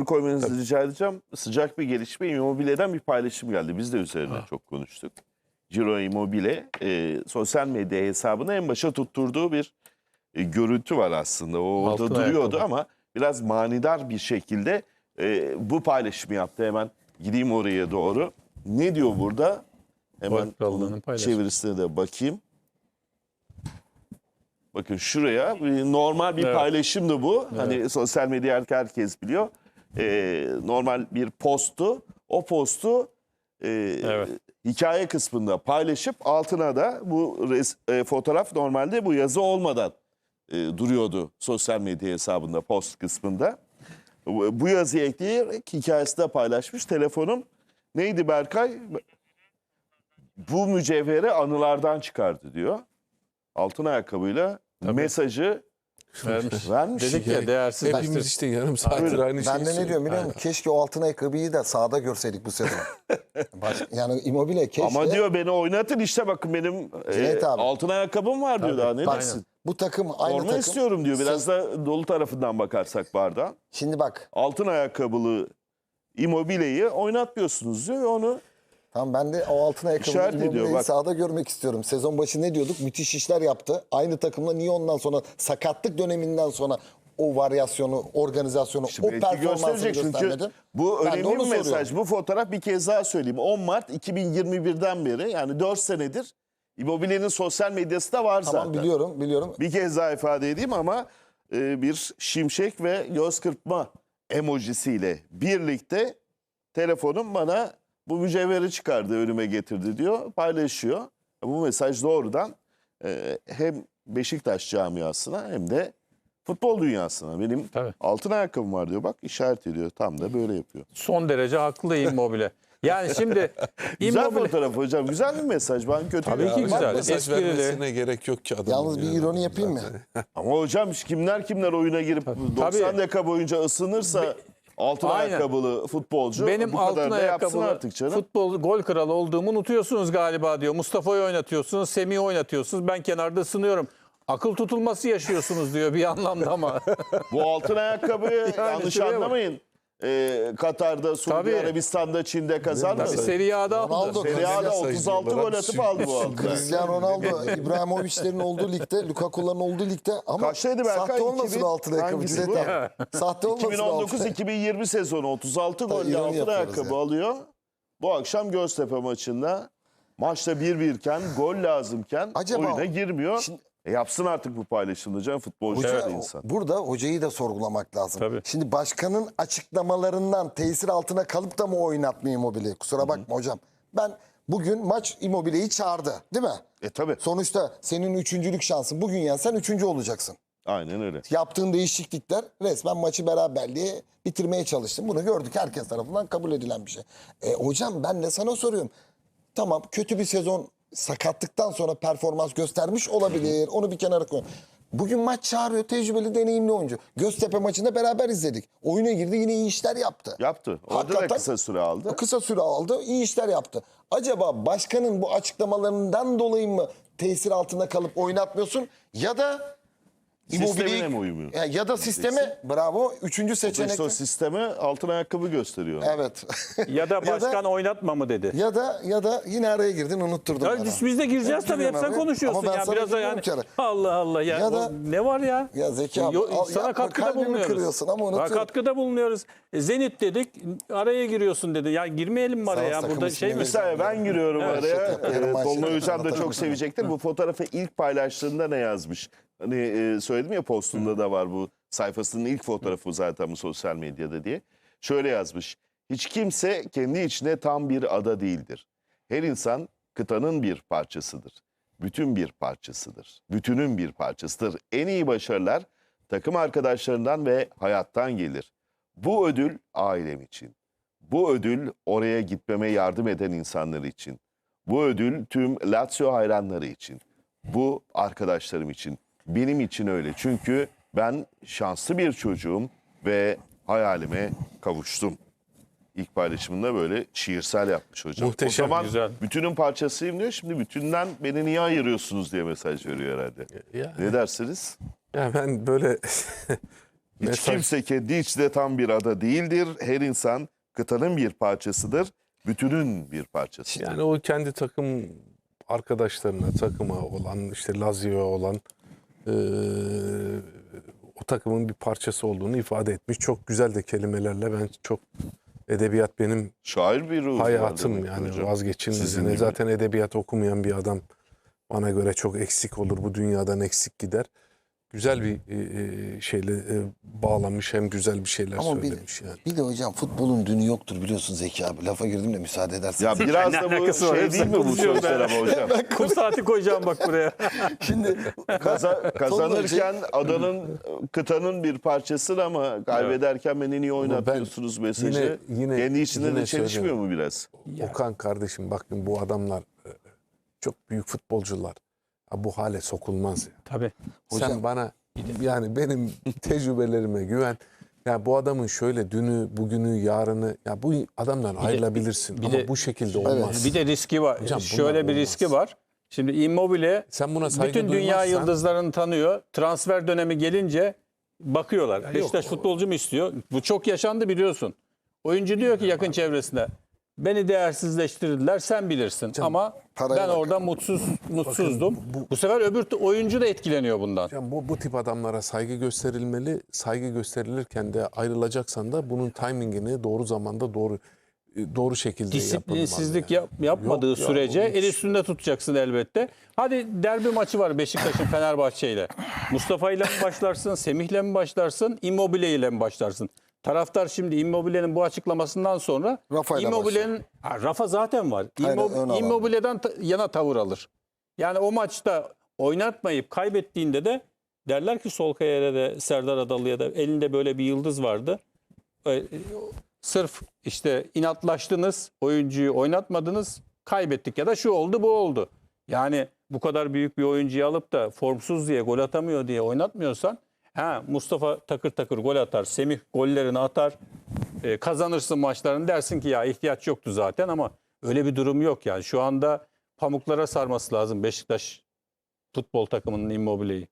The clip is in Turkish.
bir koymanızı rica edeceğim. Sıcak bir gelişme Immobile'den bir paylaşım geldi. Biz de üzerine çok konuştuk. Ciro Immobile e, sosyal medya hesabına en başa tutturduğu bir e, görüntü var aslında. O orada Altın duruyordu ayakkabı. ama biraz manidar bir şekilde e, bu paylaşımı yaptı. Hemen gideyim oraya doğru. Ne diyor burada? Hemen paylaşımı. çevirisine de bakayım. Bakın şuraya normal bir Evet. paylaşımdı bu. Hani sosyal medya herkes biliyor. Ee, normal bir postu. O postu e, Evet. hikaye kısmında paylaşıp altına da bu res- e, fotoğraf normalde bu yazı olmadan e, duruyordu sosyal medya hesabında post kısmında. Bu, bu yazıyı ekleyerek hikayesi de paylaşmış. Telefonum neydi Berkay? Bu mücevheri anılardan çıkardı diyor. Altın ayakkabıyla mesajı Vermiş. vermiş. Dedik ya değersiz. Hepimiz işte yarım saattir aynı şeyi Ben de ne diyorum biliyor musun? Keşke o altın ayakkabıyı da sahada görseydik bu sezon. Baş- yani Immobile keşke. Ama diyor beni oynatın işte bakın benim e, Cüneyt abi. altın ayakkabım var diyor daha ne Bak, dersin? bu takım aynı Forma takım. istiyorum diyor. Biraz da dolu tarafından bakarsak bardağa. Şimdi bak Altın ayakkabılı Immobile'yi oynatmıyorsunuz diyor. Onu tamam ben de o altın ayakkabıyı İşaret ediyor, Immobile'yi bak. sahada görmek istiyorum. Sezon başı ne diyorduk? Müthiş işler yaptı. Aynı takımla niye ondan sonra sakatlık döneminden sonra o varyasyonu, organizasyonu, o belki performansını gösterecek çünkü göstermedi. bu Ben de önemli onu bir mesaj. soruyorum. Bu fotoğraf bir kez daha söyleyeyim. 10 Mart 2021'den beri yani 4 senedir Immobile'nin sosyal medyası da var Tamam zaten. biliyorum, biliyorum. Bir kez daha ifade edeyim ama e, bir şimşek ve göz kırpma emojisiyle birlikte telefonum bana bu mücevheri çıkardı, önüme getirdi diyor, paylaşıyor. Bu mesaj doğrudan e, hem Beşiktaş camiasına hem de futbol dünyasına. Benim Tabii. altın ayakkabım var diyor bak işaret ediyor. Tam da böyle yapıyor. Son derece haklı Immobile. Yani şimdi Güzel Immobile fotoğraf hocam. Güzel bir mesaj. Ben kötü Tabii ki güzel. Mesaj Esprili. vermesine gerek yok ki adamın. Yalnız bir ironi yapayım mı? Ama hocam kimler kimler oyuna girip 90 Tabii. dakika boyunca ısınırsa altın Aynen. ayakkabılı futbolcu benim bu kadar altın da yapsın ayakkabılı artık canım. futbol gol kralı olduğumu unutuyorsunuz galiba diyor. Mustafa'yı oynatıyorsunuz, Semih'i oynatıyorsunuz. Ben kenarda ısınıyorum. Akıl tutulması yaşıyorsunuz diyor bir anlamda ama. Bu altın ayakkabıyı yanlış anlamayın. Ee, Katar'da, Suudi Tabii. Arabistan'da, Çin'de kazanmadı. Tabii Serie A'da Ronaldo aldı. Serie A'da Sayın 36 diyorlar. gol atıp aldı bu altın. Cristiano Ronaldo, İbrahimovic'lerin olduğu ligde, Lukaku'ların olduğu ligde ama Kaçtaydı Berkay? sahte olmasın 2000 altın ayakkabı. hangisi bu? Sahte olmasın altın 2019-2020 sezonu 36 golle ironi altın yapıyoruz ayakkabı ya. alıyor. Bu akşam Göztepe maçında maçta 1-1 iken gol lazımken Acaba- oyuna girmiyor. E yapsın artık bu paylaşımda canım futbolcu Hoca, da insan. Burada hocayı da sorgulamak lazım. Tabii. Şimdi başkanın açıklamalarından tesir altına kalıp da mı oynatmıyor Immobile'yi? Kusura bakma hocam. Ben bugün maç Immobile'yi çağırdı değil mi? E tabi. Sonuçta senin üçüncülük şansın. Bugün yensen üçüncü olacaksın. Aynen öyle. Yaptığın değişiklikler resmen maçı beraberliğe bitirmeye çalıştın. Bunu gördük herkes tarafından kabul edilen bir şey. E, hocam ben de sana soruyorum. Tamam kötü bir sezon sakatlıktan sonra performans göstermiş olabilir. Onu bir kenara koy. Bugün maç çağırıyor tecrübeli deneyimli oyuncu. Göztepe maçında beraber izledik. Oyuna girdi yine iyi işler yaptı. Yaptı. Orada da Hakikaten- kısa süre aldı. Kısa süre aldı, iyi işler yaptı. Acaba başkanın bu açıklamalarından dolayı mı tesir altında kalıp oynatmıyorsun ya da Sistemine mi uymuyor? Ya, ya da sisteme bravo. Üçüncü seçenek. O sisteme altın ayakkabı gösteriyor. Evet. Ya da başkan oynatma mı dedi. ya da ya da yine araya girdin unutturdun Ya bana. biz, biz de gireceğiz tabii. Hep sen abi. konuşuyorsun Ama ben ya. sana Biraz da yani. ki ara. Allah Allah ya. Ya da- ne var ya? Ya Zeki abi, Yo- al, sana yapma, katkıda kalbimi bulunuyoruz. kırıyorsun ama Ha, unutuyorum. katkıda bulunuyoruz. E, Zenit dedik. Araya giriyorsun dedi. Ya girmeyelim mi araya? Burada şey mi? Bir saniye ben giriyorum araya. şaka yapıyorum, Ee, maşallah. Tolunay Hocam da çok sevecektir. Bu fotoğrafı ilk paylaştığında ne yazmış? Hani e, söyledim ya postunda da var bu sayfasının ilk fotoğrafı zaten bu sosyal medyada diye. Şöyle yazmış. Hiç kimse kendi içine tam bir ada değildir. Her insan kıtanın bir parçasıdır. Bütün bir parçasıdır. Bütünün bir parçasıdır. En iyi başarılar takım arkadaşlarından ve hayattan gelir. Bu ödül ailem için. Bu ödül oraya gitmeme yardım eden insanlar için. Bu ödül tüm Lazio hayranları için. Bu arkadaşlarım için. Benim için öyle. Çünkü ben şanslı bir çocuğum ve hayalime kavuştum. İlk paylaşımında böyle şiirsel yapmış hocam. Muhteşem, o zaman güzel. bütünün parçasıyım diyor. Şimdi bütünden beni niye ayırıyorsunuz diye mesaj veriyor herhalde. Ya, Ne dersiniz? ya ben böyle Hiç Mesaj- kimse kendi içinde tam bir ada değildir. Her insan kıtanın bir parçasıdır. Bütünün bir parçasıdır. Yani o kendi takım arkadaşlarına, takıma olan, işte Lazio'ya olan eee, o takımın bir parçası olduğunu ifade etmiş. Çok güzel de kelimelerle ben çok edebiyat benim Şair bir ruh. hayatım yani hocam. vazgeçilmez. Zaten edebiyat okumayan bir adam bana göre çok eksik olur. Bu dünyadan eksik gider. Güzel bir e, e, şeyle e, bağlamış hem güzel bir şeyler Ama bir, söylemiş yani. bir de hocam futbolun dünü yoktur biliyorsun Zeki abi. Lafa girdim de müsaade edersen. Ya biraz da bu alakası var? şey değil mi bu konuşuyorum sözler ben. ama hocam? Kum saati koyacağım bak buraya. Şimdi Kaza- kazanırken adanın, kıtanın bir parçası ama kaybederken beni niye oynatıyorsunuz mesajı? yine- yine- Kendi içinde yine de çelişmiyor söylüyorum. mu biraz? Okan kardeşim bakın bu adamlar e, çok büyük futbolcular. Bu hale sokulmaz ya. Tabii. Sen Hocam- bana yani benim tecrübelerime güven. Ya bu adamın şöyle dünü, bugünü, yarını ya bu adamdan ayrılabilirsin bir ama de- bu şekilde olmaz. Bir de riski var. Hocam Şöyle bir olmaz. riski var. Şimdi Immobile Sen buna saygı bütün dünya duymazsan- yıldızlarını tanıyor. Transfer dönemi gelince bakıyorlar. Beşiktaş futbolcu mu istiyor? Bu çok yaşandı biliyorsun. Oyuncu diyor ki yakın çevresinde beni değersizleştirdiler sen bilirsin. Ama paraya ben bak. orada mutsuz mutsuzdum. bu, sefer öbür oyuncu da etkileniyor bundan. Yani bu, bu tip adamlara saygı gösterilmeli. Saygı gösterilirken de ayrılacaksan da bunun timingini doğru zamanda doğru e, doğru şekilde Disiplinsizlik yapılmalı. yap- yapmadığı Yok ya, sürece hiç- el üstünde tutacaksın elbette. Hadi derbi maçı var Beşiktaş'ın Fenerbahçe ile. Mustafa ile mi başlarsın, Semih ile mi başlarsın, Immobile ile mi başlarsın? Taraftar şimdi Immobile'nin bu açıklamasından sonra Rafa ile Immobile'nin Ha, Rafa zaten var. Immo-. Immobile'den yana tavır alır. Yani o maçta oynatmayıp kaybettiğinde de derler ki Solkaya'ya da Serdar Adalı'ya da elinde böyle bir yıldız vardı. E, sırf işte inatlaştınız, oyuncuyu oynatmadınız, kaybettik ya da şu oldu bu oldu. Yani bu kadar büyük bir oyuncuyu alıp da formsuz diye gol atamıyor diye oynatmıyorsan ha Mustafa takır takır gol atar, Semih gollerini atar, e, kazanırsın maçlarını dersin ki ya ihtiyaç yoktu zaten ama öyle bir durum yok yani. Şu anda pamuklara sarması lazım Beşiktaş futbol takımının immobileyi.